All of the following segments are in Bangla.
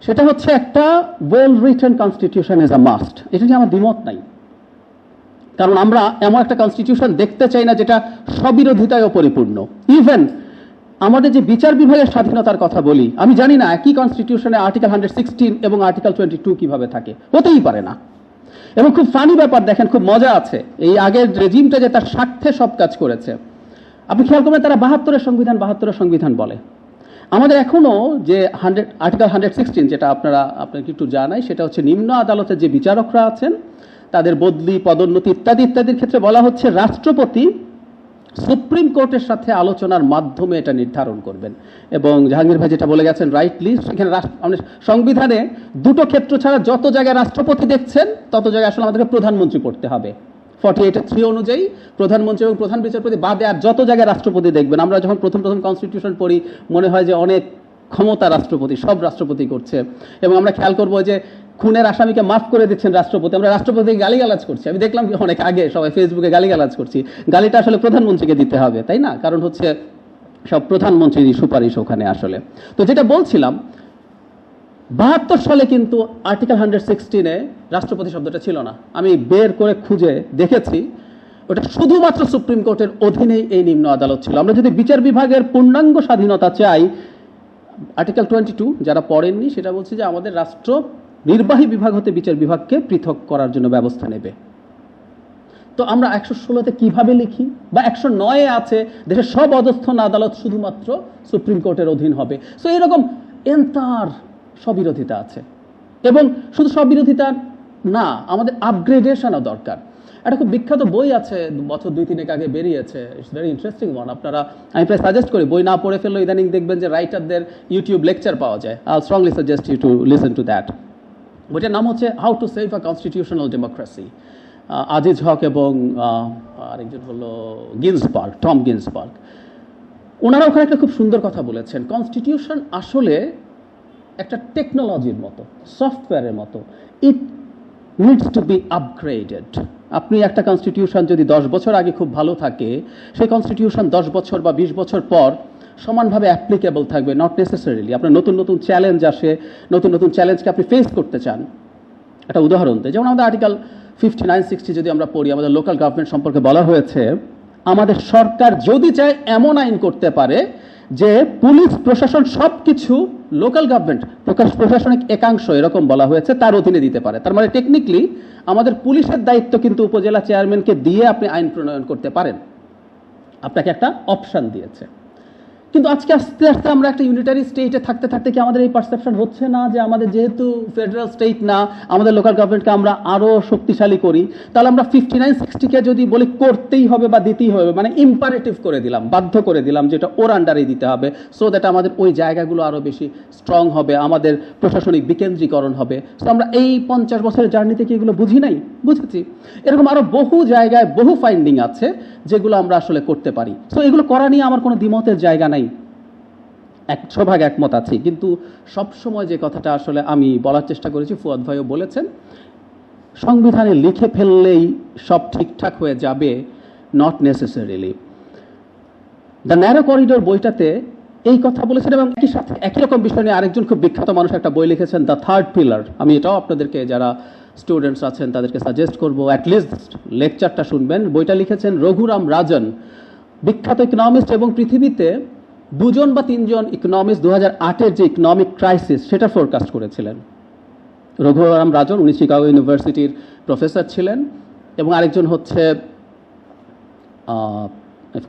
সেটা হচ্ছে একটা well written constitution as a must এটা নিয়ে আমার দ্বিমত নাই। কারণ আমরা এমন একটা কনস্টিটিউশন দেখতে চাই না যেটা স্ববিরোধিতায় পরিপূর্ণ। ইভেন আমাদের যে বিচার বিভাগের স্বাধীনতার কথা বলি, আমি জানি না একই কনস্টিটিউশনে আর্টিকেল হান্ড্রেড সিক্সটিন এবং আর্টিকেল টোয়েন্টি টু কীভাবে থাকে। হতেই পারে না। এবং খুব ফানি ব্যাপার দেখেন, খুব মজা আছে। এই আগের রেজিমটা যে তার স্বার্থে সব কাজ করেছে। আপনি খেয়াল করবেন, তারা বাহাত্তরের সংবিধান বাহাত্তরের সংবিধান বলে। আমাদের এখনও যে হান্ড্রেড, আর্টিকেল হান্ড্রেড সিক্সটিন যেটা আপনারা আপনাকে একটু জানাই, সেটা হচ্ছে নিম্ন আদালতের যে বিচারকরা আছেন, তাদের বদলি, পদোন্নতি ইত্যাদি ইত্যাদির ক্ষেত্রে বলা হচ্ছে রাষ্ট্রপতি সুপ্রিম কোর্টের সাথে আলোচনার মাধ্যমে এটা নির্ধারণ করবেন। এবং জাহাঙ্গীর ভাই যেটা বলে গেছেন রাইটলি সেখানে রাষ্ট্র- আমাদের সংবিধানে দুটো ক্ষেত্র ছাড়া যত জায়গায় রাষ্ট্রপতি দেখছেন, তত জায়গায় আসলে আমাদেরকে প্রধানমন্ত্রী পড়তে হবে। ফর্টি এইটের থ্রি অনুযায়ী প্রধানমন্ত্রী এবং প্রধান বিচারপতি বাদে আর যত জায়গায় রাষ্ট্রপতি দেখবেন, আমরা যখন প্রথম প্রথম কনস্টিটিউশন পড়ি, মনে হয় যে অনেক ক্ষমতা রাষ্ট্রপতি, সব রাষ্ট্রপতি করছে। এবং আমরা খেয়াল করব যে খুনের আসামিকে মাফ করে দিচ্ছেন রাষ্ট্রপতি। আমরা রাষ্ট্রপতিকে গালিগালাজ করছি। আমি দেখলাম অনেক আগে সবাই ফেসবুকে গালিগালাজ করছি। গালিটা আসলে প্রধানমন্ত্রীকে দিতে হবে, তাই না? কারণ হচ্ছে সব প্রধানমন্ত্রীর সুপারিশ ওখানে আসলে। তো যেটা বলছিলাম বাহাত্তর সালে কিন্তু আর্টিকেল হান্ড্রেড সিক্সটিনে রাষ্ট্রপতি শব্দটা ছিল না। আমি বের করে খুঁজে দেখেছি, ওটা শুধুমাত্র সুপ্রিম কোর্টের অধীনেই এই নিম্ন আদালত ছিল। আমরা যদি বিচার বিভাগের পূর্ণাঙ্গ স্বাধীনতা চাই আর্টিকেল টোয়েন্টি টু যারা পড়েননি, সেটা বলছে যে আমাদের রাষ্ট্র নির্বাহী বিভাগ হতে বিচার বিভাগকে পৃথক করার জন্য ব্যবস্থা নেবে। তো আমরা একশো ষোলোতে কীভাবে লিখি? বা একশো নয়ে আছে, দেশের সব অধস্থন আদালত শুধুমাত্র সুপ্রিম কোর্টের অধীন হবে। সো এরকম এন্তার স্ববিরোধিতা আছে। এবং শুধু স্ববিরোধিতা না, আমাদের আপগ্রেডেশনও দরকার। একটা খুব বিখ্যাত বই আছে বছর, দুই তিনেক আগে বেরিয়েছে। ইটস ভেরি ইন্টারেস্টিং ওয়ান আপনারা, আমি প্রায় সাজেস্ট করি, বই না পড়ে ফেললে ইদানিং দেখবেন যে রাইটারদের ইউটিউব লেকচার পাওয়া যায়। I strongly suggest you to listen to that বইটার নাম হচ্ছে how to save a constitutional democracy Aziz Huq এবং আরেকজন হলো গিন্সবার্গ, টম গিন্সবার্গ। ওনারা ওখানে একটা খুব সুন্দর কথা বলেছেন। কনস্টিটিউশন আসলে একটা টেকনোলজির মতো সফটওয়্যারের মতো। It needs to be upgraded আপনি একটা কনস্টিটিউশন যদি দশ বছর আগে খুব ভালো থাকে, সেই কনস্টিটিউশন দশ বছর বা বিশ বছর পর সমানভাবে অ্যাপ্লিকেবল থাকবে নট নেসেসারিলি আপনার নতুন নতুন চ্যালেঞ্জ আসে, নতুন নতুন চ্যালেঞ্জকে আপনি ফেস করতে চান। একটা উদাহরণ দেয় যেমন আমাদের আর্টিকেল ফিফটি নাইন সিক্সটি যদি আমরা পড়ি, আমাদের লোকাল গভর্নমেন্ট সম্পর্কে বলা হয়েছে, আমাদের সরকার যদি চায় এমন আইন করতে পারে যে পুলিশ, প্রশাসন সব কিছু লোকাল গভর্নমেন্ট প্রশাসনিক একাংশ এরকম বলা হয়েছে, তার অধীনে দিতে পারে। তার মানে টেকনিক্যালি আমাদের পুলিশের দায়িত্ব কিন্তু উপজেলা চেয়ারম্যানকে দিয়ে আপনি আইন প্রণয়ন করতে পারেন। আপনাকে একটা অপশান দিয়েছে। কিন্তু আজকে আস্তে আস্তে আমরা একটা ইউনিটারি স্টেটে থাকতে থাকতে কি আমাদের এই পারসেপশন হচ্ছে না যে আমাদের যেহেতু ফেডারেল স্টেট না, আমাদের লোকাল গভর্নমেন্টকে আমরা আরও শক্তিশালী করি? তাহলে আমরা ফিফটি নাইন সিক্সটিকে যদি বলি করতেই হবে বা দিতেই হবে মানে ইম্পারেটিভ করে দিলাম, বাধ্য করে দিলাম যেটা ওর আন্ডারেই দিতে হবে সো দ্যাট আমাদের ওই জায়গাগুলো আরও বেশি স্ট্রং হবে, আমাদের প্রশাসনিক বিকেন্দ্রীকরণ হবে। সো আমরা এই পঞ্চাশ বছরের জার্নিতে কি এগুলো বুঝি নাই? বুঝেছি। এরকম আরও বহু জায়গায় বহু ফাইন্ডিং আছে যেগুলো আমরা আসলে করতে পারি। সো এগুলো করা নিয়ে আমার কোনো দ্বিমতের জায়গা নাই। একশো ভাগ একমত আছি। কিন্তু সব সময় যে কথাটা আসলে আমি বলার চেষ্টা করেছি, ফুয়াদ ভাইও বলেছেন, সংবিধানে লিখে ফেললেই সব ঠিকঠাক হয়ে যাবে not necessarily the narrow corridor বইটাতে এই কথা বলেছেন এবং একই সাথে একই রকম বিষয় নিয়ে আরেকজন খুব বিখ্যাত মানুষ একটা বই লিখেছেন দ্য থার্ড পিলার আমি এটাও আপনাদেরকে, যারা স্টুডেন্টস আছেন, তাদেরকে সাজেস্ট করব। অ্যাটলিস্ট লেকচারটা শুনবেন। বইটা লিখেছেন রঘুরাম রাজন, বিখ্যাত ইকোনমিস্ট এবং পৃথিবীতে দুজন বা তিনজন ইকোনমিস্ট দু আটের যে ইকোনমিক ক্রাইসিস সেটা ফোরকাস্ট করেছিলেন। রঘুরাম রাজন, উনি শিকাগো ইউনিভার্সিটির প্রফেসর ছিলেন এবং আরেকজন হচ্ছে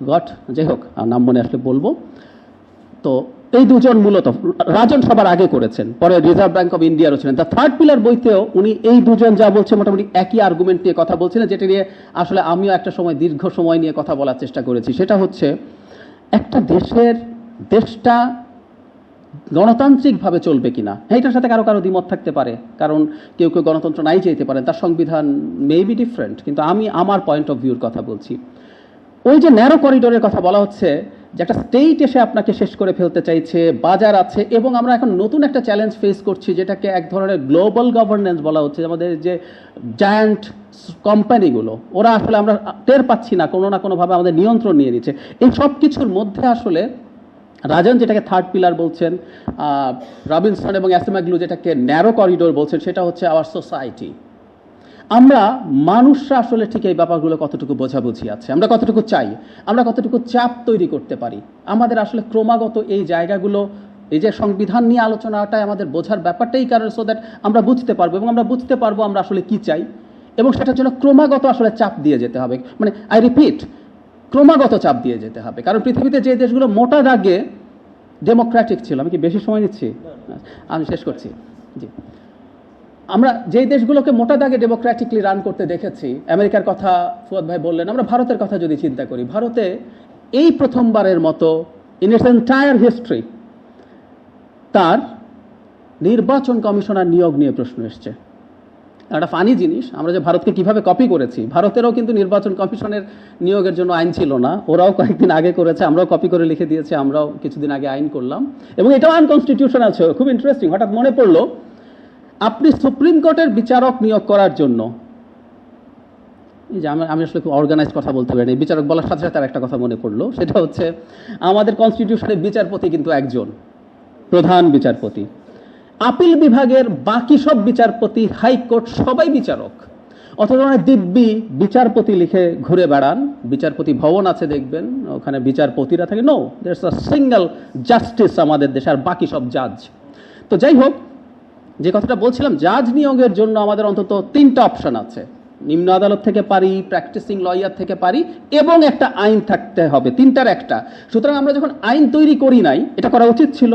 গট যাই হোক নাম মনে আসলে বলব। তো এই দুজন মূলত, রাজন সবার আগে করেছেন, পরে রিজার্ভ ব্যাংক অফ ইন্ডিয়ারও ছিলেন দ্য থার্ড পিলার বইতেও উনি এই দুজন যা বলছে মোটামুটি একই আর্গুমেন্ট নিয়ে কথা বলছিলেন যেটা নিয়ে আসলে আমিও একটা সময় দীর্ঘ সময় নিয়ে কথা বলার চেষ্টা করেছি। সেটা হচ্ছে, একটা দেশের দেশটা গণতান্ত্রিকভাবে চলবে কিনা? হ্যাঁ এটার সাথে কারও কারও দ্বিমত থাকতে পারে, কারণ কেউ কেউ গণতন্ত্র নাই চাইতে পারেন, তার সংবিধান মে বি ডিফারেন্ট কিন্তু আমি আমার পয়েন্ট অফ ভিউর কথা বলছি। ওই যে ন্যারো করিডোরের কথা বলা হচ্ছে যে একটা স্টেট এসে আপনাকে শেষ করে ফেলতে চাইছে, বাজার আছে, এবং আমরা এখন নতুন একটা চ্যালেঞ্জ ফেস করছি, যেটাকে এক ধরনের গ্লোবাল গভর্নেন্স বলা হচ্ছে, আমাদের যে জায়ান্ট কোম্পানিগুলো ওরা আসলে আমরা টের পাচ্ছি না, কোনো না কোনোভাবে আমাদের নিয়ন্ত্রণ নিয়ে নিচ্ছে। এই সব কিছুর মধ্যে আসলে রাজন যেটাকে থার্ড পিলার বলছেন রবিনসন এবং অ্যাসেমাগ্লু যেটাকে ন্যারো করিডোর বলছেন, সেটা হচ্ছে আওয়ার সোসাইটি আমরা মানুষরা আসলে ঠিক এই ব্যাপারগুলো কতটুকু বোঝাবুঝি আছে? আমরা কতটুকু চাই? আমরা কতটুকু চাপ তৈরি করতে পারি? আমাদের আসলে ক্রমাগত এই জায়গাগুলো, এই যে সংবিধান নিয়ে আলোচনাটাই আমাদের বোঝার ব্যাপারটাই কারণ সো দ্যাট আমরা বুঝতে পারব এবং আমরা বুঝতে পারব আমরা আসলে কি চাই এবং সেটার জন্য ক্রমাগত আসলে চাপ দিয়ে যেতে হবে। মানে আই রিপিট ক্রমাগত চাপ দিয়ে যেতে হবে। কারণ পৃথিবীতে যে দেশগুলো মোটা দাগে ডেমোক্রেটিক ছিল আমি কি বেশি সময় নিচ্ছি? আমি শেষ করছি। জি। আমরা যেই দেশগুলোকে মোটা দাগে ডেমোক্রেটিকলি রান করতে দেখেছি আমেরিকার কথা ফুয়াদ ভাই বললেন আমরা ভারতের কথা যদি চিন্তা করি ভারতে এই প্রথমবারের মতো ইন ইটস এন্টায়ার হিস্ট্রি তার নির্বাচন কমিশনার নিয়োগ নিয়ে প্রশ্ন এসছে। একটা ফানি জিনিস, আমরা যে ভারতকে কীভাবে কপি করেছি, ভারতেরও কিন্তু নির্বাচন কমিশনের নিয়োগের জন্য আইন ছিল না, ওরাও কয়েকদিন আগে করেছে, আমরাও কপি করে লিখে দিয়েছি, আমরাও কিছুদিন আগে আইন করলাম। এবং এটাও আনকনস্টিটিউশন ছিল, খুব ইন্টারেস্টিং হঠাৎ মনে পড়ল, আপনি সুপ্রিম কোর্টের বিচারক নিয়োগ করার জন্য যে আমি আমি আসলে খুব অর্গানাইজ কথা বলতে পারি বিচারক বলার সাথে সাথে আর একটা কথা মনে পড়ল, সেটা হচ্ছে, আমাদের কনস্টিটিউশনের বিচারপতি কিন্তু একজন, প্রধান বিচারপতি। আপিল বিভাগের বাকি সব বিচারপতি হাইকোর্ট সবাই বিচারক। অথচ অনেক দিব্যি বিচারপতি লিখে ঘুরে বেড়ান। বিচারপতি ভবন আছে দেখবেন, ওখানে বিচারপতিরা থাকে। No there's a single justice আমাদের দেশে আর বাকি সব জাজ তো যাই হোক, যে কথাটা বলছিলাম জাজ নিয়োগের জন্য আমাদের অন্তত তিনটা অপশন আছে। নিম্ন আদালত থেকে পারি প্র্যাকটিসিং লয়ার থেকে পারি, এবং একটা আইন থাকতে হবে। তিনটার একটা। সুতরাং আমরা যখন আইন তৈরি করি নাই, এটা করা উচিত ছিল।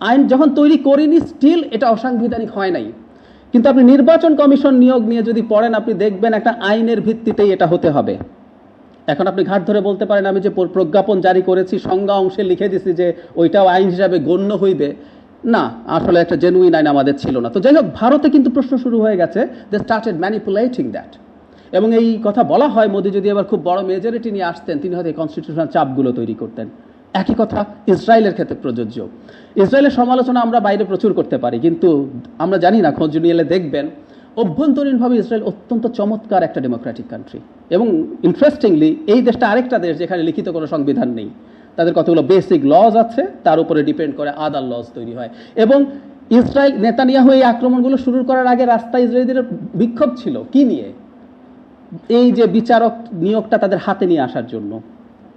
আইন যখন তৈরি করিনি স্টিল এটা অসাংবিধানিক হয় নাই। কিন্তু আপনি নির্বাচন কমিশন নিয়োগ নিয়ে যদি পড়েন, আপনি দেখবেন একটা আইনের ভিত্তিতেই এটা হতে হবে। এখন আপনি ঘাট ধরে বলতে পারেন, আমি যে প্রজ্ঞাপন জারি করেছি, সংজ্ঞা অংশে লিখে দিছি যে ওইটাও আইন হিসাবে গণ্য হইবে। না, আসলে একটা জেনুইন আইন আমাদের ছিল না। তো যাই হোক, ভারতে কিন্তু প্রশ্ন শুরু হয়ে গেছে দে স্টার্টেড ম্যানিপুলেটিং দ্যাট এবং এই কথা বলা হয়, মোদি যদি এবার খুব বড় মেজরিটি নিয়ে আসতেন, তিনি হয়তো এই কনস্টিটিউশনাল চাপগুলো তৈরি করতেন। একই কথা, ইসরায়েলের ক্ষেত্রে প্রযোজ্য। ইসরায়েলের সমালোচনা আমরা বাইরে প্রচুর করতে পারি, কিন্তু আমরা জানি না, খোঁজ নিয়ে দেখবেন, অভ্যন্তরীণভাবে ইসরায়েল অত্যন্ত চমৎকার একটা ডেমোক্রেটিক কান্ট্রি এবং ইন্টারেস্টিংলি এই দেশটা আরেকটা দেশ যেখানে লিখিত কোনো সংবিধান নেই। তাদের কতগুলো বেসিক লজ আছে, তার উপরে ডিপেন্ড করে আদার লজ তৈরি হয়। এবং ইসরায়েল, নেতানিয়াহু এই আক্রমণগুলো শুরু করার আগে রাস্তায় ইসরায়েলদের বিক্ষোভ ছিল। কি নিয়ে? এই যে বিচারক নিয়োগটা তাদের হাতে নিয়ে আসার জন্য।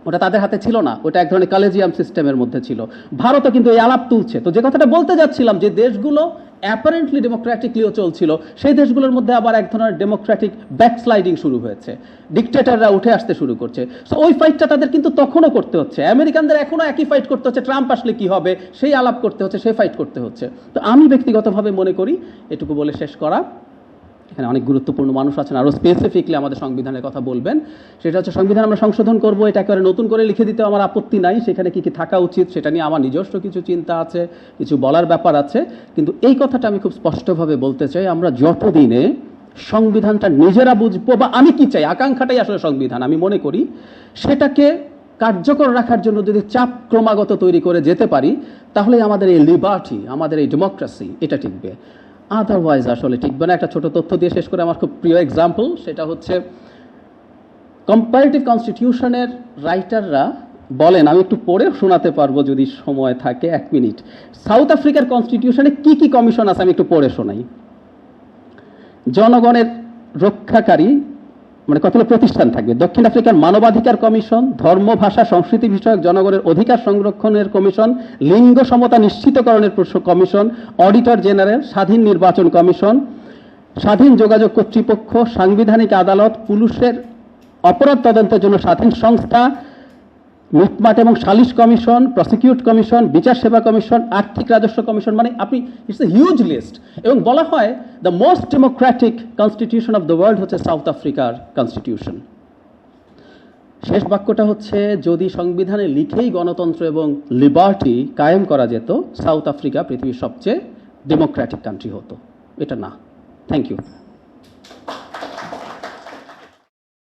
ওটা তাদের হাতে ছিল না, ওটা এক ধরনের কলেজিয়াম সিস্টেমের মধ্যে ছিল। ভারতও কিন্তু এই আলাপ তুলছে। তো যে কথাটা বলতে যাচ্ছিলাম, যে দেশগুলো অ্যাপারেন্টলি ডেমোক্রেটিকলিও চলছিল, সেই দেশগুলোর মধ্যে আবার এক ধরনের ডেমোক্রেটিক ব্যাকস্লাইডিং শুরু হয়েছে। ডিকটেটাররা উঠে আসতে শুরু করছে। সো ওই ফাইটটা তাদের কিন্তু তখনও করতে হচ্ছে। আমেরিকানদের এখনও একই ফাইট করতে হচ্ছে। ট্রাম্প আসলে কি হবে, সেই আলাপ করতে হচ্ছে, সেই ফাইট করতে হচ্ছে। তো আমি ব্যক্তিগতভাবে মনে করি, এটুকু বলে শেষ করা। এখানে অনেক গুরুত্বপূর্ণ মানুষ আছেন। আরও স্পেসিফিকলি আমাদের সংবিধানের কথা বলবেন। সেটা হচ্ছে সংবিধান আমরা সংশোধন করব, এটা একেবারে নতুন করে লিখে দিতে আমার আপত্তি নাই। সেখানে কি কি থাকা উচিত সেটা নিয়ে আমার নিজস্ব কিছু চিন্তা আছে, কিছু বলার ব্যাপার আছে। কিন্তু এই কথাটা আমি খুব স্পষ্টভাবে বলতে চাই, আমরা যতদিনে সংবিধানটা নিজেরা বুঝব বা আমি কি চাই, আকাঙ্ক্ষাটাই আসলে সংবিধান, আমি মনে করি, সেটাকে কার্যকর রাখার জন্য যদি চাপ ক্রমাগত তৈরি করে যেতে পারি তাহলে আমাদের এই লিবার্টি আমাদের এই ডেমোক্রেসি এটা টিকবে। আদারওয়াইজ আসলে টিকবে না একটা ছোট তথ্য দিয়ে শেষ করে আমার খুব প্রিয় এক্সাম্পল সেটা হচ্ছে কম্পারেটিভ কনস্টিটিউশনের রাইটাররা বলেন, আমি একটু পড়ে শোনাতে পারব যদি সময় থাকে, এক মিনিট। সাউথ আফ্রিকার কনস্টিটিউশনে কি কি কমিশন আছে আমি একটু পড়ে শোনাই। জনগণের রক্ষাকারী মানে কতগুলো প্রতিষ্ঠান থাকবে? দক্ষিণ আফ্রিকার মানবাধিকার কমিশন, ধর্ম, ভাষা, সংস্কৃতি বিষয়ক জনগণের অধিকার সংরক্ষণের কমিশন, লিঙ্গ সমতা নিশ্চিতকরণের কমিশন, অডিটর জেনারেল, স্বাধীন নির্বাচন কমিশন, স্বাধীন যোগাযোগ কর্তৃপক্ষ, সাংবিধানিক আদালত, পুলিশের অপরাধ তদন্তের জন্য স্বাধীন সংস্থা মিটমাট এবং সালিশ কমিশন প্রসিকিউট কমিশন, বিচার সেবা কমিশন, আর্থিক রাজস্ব কমিশন মানে আপনি ইটস এ হিউজ লিস্ট এবং বলা হয় the most democratic constitution of the world South south আফ্রিকার কনস্টিটিউশন শেষ বাক্যটা হচ্ছে, যদি সংবিধানে লিখেই গণতন্ত্র এবং লিবার্টি কায়েম করা যেত সাউথ আফ্রিকা পৃথিবীর সবচেয়ে ডেমোক্রেটিক কান্ট্রি হতো। এটা না। Thank you